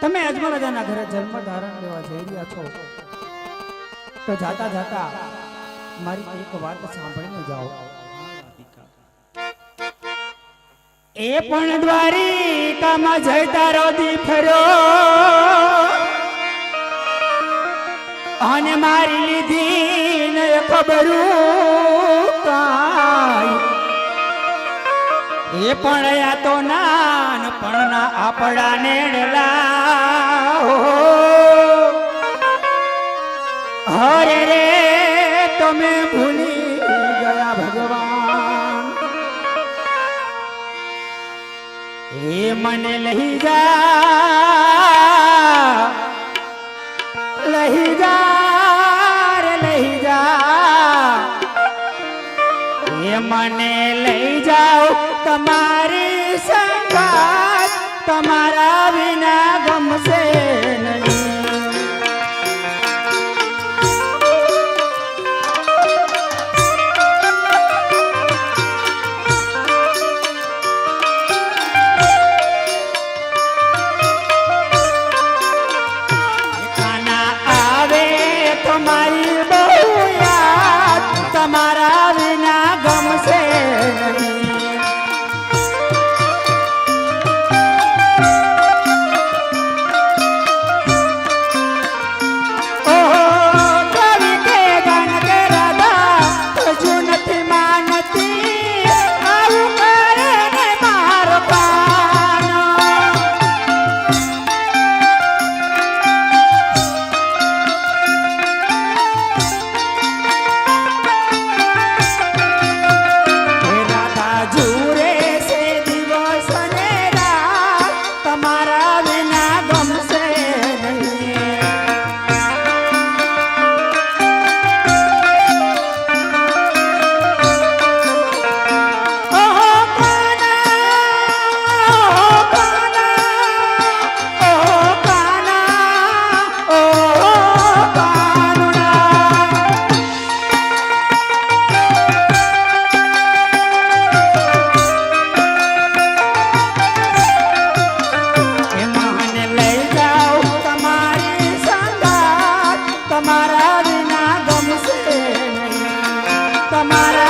તમે અજમલ રાજાના ઘરે જન્મ ધારણ લેવા જઈ રહ્યા છો. તો જાતા જાતા મારી એક વાત સાંભળીને જાઓ. એ પણ દ્વારિકામાં જઈ તારો દીકરો અને મારી લીધી ને ખબરું એ પણ આ તો નાન પણ આપણા નેડલા હરે રે, તમે ભૂલી ગયા ભગવાન. એ મને લઈ જા લઈ જા રે, લઈ જા. એ મને લઈ જાઓ તમારી સંગાત, તમારા વિના ગમશે તમારા